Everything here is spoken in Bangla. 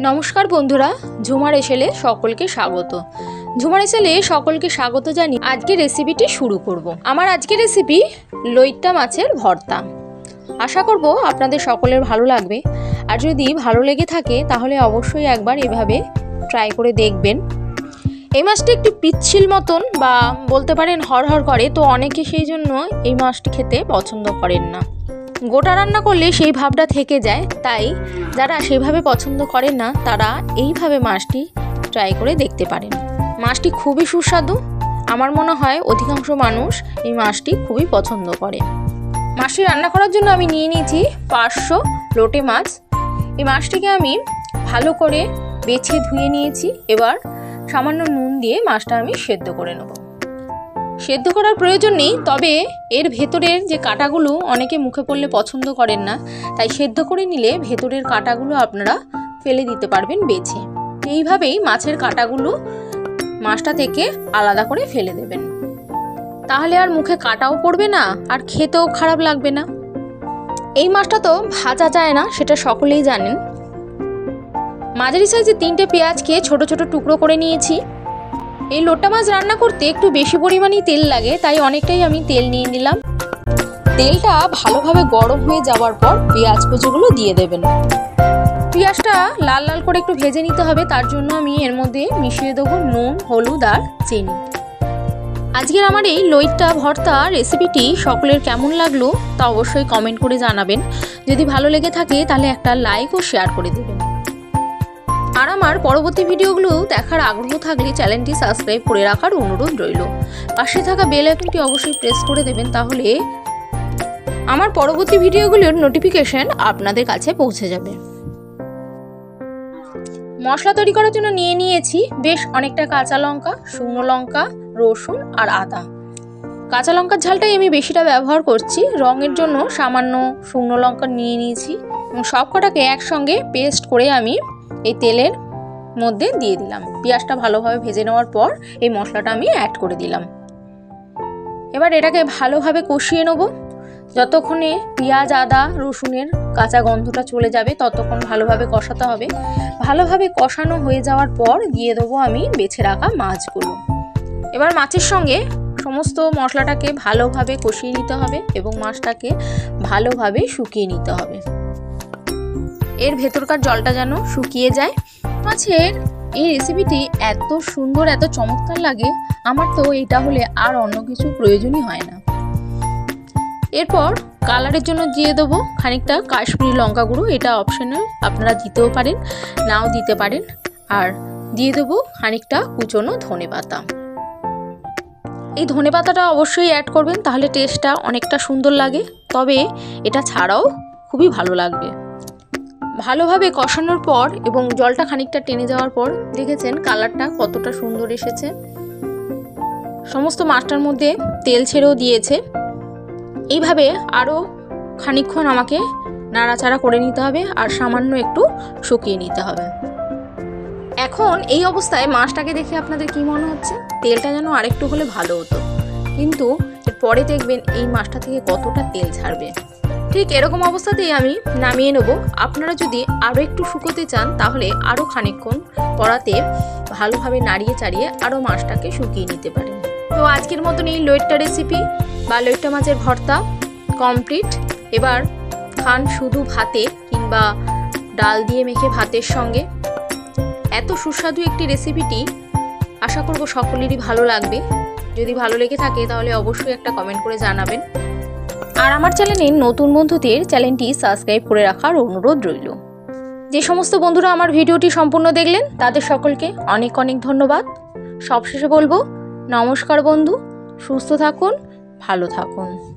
নমস্কার বন্ধুরা, ঝুমার এসেলে সকলকে স্বাগত। ঝুমার এসেলে সকলকে স্বাগত জানি আজকে রেসিপিটি শুরু করব। আমার আজকের রেসিপি লইট্টা মাছের ভর্তা। আশা করব আপনাদের সকলের ভালো লাগবে। আর যদি ভালো লেগে থাকে, তাহলে অবশ্যই একবার এভাবে ট্রাই করে দেখবেন। এই মাছটি একটু পিচ্ছিল মতন বা বলতে পারেন হরহর করে, তো অনেকে সেই জন্য এই মাছটি খেতে পছন্দ করেন না। গোটা রান্না করলে সেই ভাবটা থেকে যায়। তাই যারা সেভাবে পছন্দ করেন না, তারা এইভাবে মাছটি ট্রাই করে দেখতে পারেন। মাছটি খুবই সুস্বাদু। আমার মনে হয় অধিকাংশ মানুষ এই মাছটি খুবই পছন্দ করে। মাছটি রান্না করার জন্য আমি নিয়ে নিয়েছি পাঁচশো লোটে মাছ। এই মাছটিকে আমি ভালো করে বেছে ধুয়ে নিয়েছি। এবার সামান্য নুন দিয়ে মাছটা আমি সেদ্ধ করে নেব। সেদ্ধ করার প্রয়োজন নেই, তবে এর ভেতরের যে কাটাগুলো অনেকে মুখে পড়লে পছন্দ করেন না, তাই সেদ্ধ করে নিলে ভেতরের কাটাগুলো আপনারা ফেলে দিতে পারবেন বেছে। এইভাবেই মাছের কাটাগুলো মাছটা থেকে আলাদা করে ফেলে দেবেন। তাহলে আর মুখে কাটাও পড়বে না, আর খেতেও খারাপ লাগবে না। এই মাছটা তো ভাজা যায় না, সেটা সকলেই জানেন। মাঝারি সাইজে তিনটে পেঁয়াজকে ছোট ছোট টুকরো করে নিয়েছি। এই লোটা মাছ রান্না করতে একটু বেশি পরিমাণেই তেল লাগে, তাই অনেকটাই আমি তেল নিয়ে নিলাম। তেলটা ভালোভাবে গরম হয়ে যাওয়ার পর পেঁয়াজ কুচোগুলো দিয়ে দেবেন। পেঁয়াজটা লাল লাল করে একটু ভেজে নিতে হবে, তার জন্য আমি এর মধ্যে মিশিয়ে দেবো নুন, হলুদ আর চিনি। আজকের আমার এই লইট্টা ভর্তা রেসিপিটি সকলের কেমন লাগল তা অবশ্যই কমেন্ট করে জানাবেন। যদি ভালো লেগে থাকে তাহলে একটা লাইক ও শেয়ার করে দেবেন। আর আমার পরবর্তী ভিডিওগুলো দেখার আগ্রহ থাকলে চ্যানেলটি সাবস্ক্রাইব করে রাখার অনুরোধ রইল। পাশে থাকা বেল আইকনটি অবশ্যই প্রেস করে দেবেন তাহলে আমার পরবর্তী ভিডিওগুলোর নোটিফিকেশন আপনাদের কাছে পৌঁছে যাবে। মশলা তৈরি করার জন্য নিয়ে নিয়েছি বেশ অনেকটা কাঁচা লঙ্কা, শুকনো লঙ্কা, রসুন আর আদা। কাঁচা লঙ্কার ঝালটাই আমি বেশিটা ব্যবহার করছি। রঙের জন্য সামান্য শুকনো লঙ্কা নিয়ে নিয়েছি এবং সব কটাকে একসঙ্গে পেস্ট করে আমি এই তেলের মধ্যে দিয়ে দিলাম। পেঁয়াজটা ভালোভাবে ভেজে নেওয়ার পর এই মশলাটা আমি অ্যাড করে দিলাম। এবার এটাকে ভালোভাবে কষিয়ে নেব। যতক্ষণে পেঁয়াজ, আদা, রসুনের কাঁচা গন্ধটা চলে যাবে, ততক্ষণ ভালোভাবে কষাতে হবে। ভালোভাবে কষানো হয়ে যাওয়ার পর দিয়ে দেবো আমি বেছে রাখা মাছগুলো। এবার মাছের সঙ্গে সমস্ত মশলাটাকে ভালোভাবে কষিয়ে নিতে হবে এবং মাছটাকে ভালোভাবে শুকিয়ে নিতে হবে। এর ভেতরকার জলটা যেন শুকিয়ে যায়। মাছের এই রেসিপিটি এত সুন্দর, এত চমৎকার লাগে, আমার তো এটা হলে আর অন্য কিছু প্রয়োজনই হয় না। এরপর কালারের জন্য দিয়ে দেবো খানিকটা কাশ্মীরি লঙ্কা গুঁড়ো, এটা অপশনাল আপনারা দিতেও পারেন, নাও দিতে পারেন। আর দিয়ে দেবো খানিকটা কুচনো ধনে পাতা এই ধনে পাতাটা অবশ্যই অ্যাড করবেন, তাহলে টেস্টটা অনেকটা সুন্দর লাগে, তবে এটা ছাড়াও খুবই ভালো লাগবে। ভালোভাবে কষানোর পর এবং জলটা খানিকটা টেনে যাওয়ার পর দেখেছেন কালারটা কতটা সুন্দর এসেছে। সমস্ত মাছটার মধ্যে তেল ছেড়েও দিয়েছে। এইভাবে আরও খানিকক্ষণ আমাকে নাড়াচাড়া করে নিতে হবে আর সামান্য একটু শুকিয়ে নিতে হবে। এখন এই অবস্থায় মাছটাকে দেখে আপনাদের কি মনে হচ্ছে? তেলটা যেন আরেকটু হলে ভালো হতো। কিন্তু পরে দেখবেন এই মাছটা থেকে কতটা তেল ছাড়বে। ঠিক এরকম অবস্থাতেই আমি নামিয়ে নেব। আপনারা যদি আরও একটু শুকোতে চান, তাহলে আরও খানিকক্ষণ পড়াতে ভালোভাবে নাড়িয়ে চাড়িয়ে আরও মাছটাকে শুকিয়ে নিতে পারেন। তো আজকের মতন এই লইট্টা রেসিপি বা লইট্টা মাছের ভর্তা কমপ্লিট এবার খান শুধু ভাতে কিংবা ডাল দিয়ে মেখে ভাতের সঙ্গে। এত সুস্বাদু একটি রেসিপিটি আশা করব সকলেরই ভালো লাগবে। যদি ভালো লেগে থাকে, তাহলে অবশ্যই একটা কমেন্ট করে জানাবেন। আর আমার চ্যানেলের নতুন বন্ধুদের চ্যানেলটি সাবস্ক্রাইব করে রাখার অনুরোধ রইল। যে সমস্ত বন্ধুরা আমার ভিডিওটি সম্পূর্ণ দেখলেন, তাদের সকলকে অনেক অনেক ধন্যবাদ। সবশেষে বলব, নমস্কার বন্ধু, সুস্থ থাকুন, ভালো থাকুন।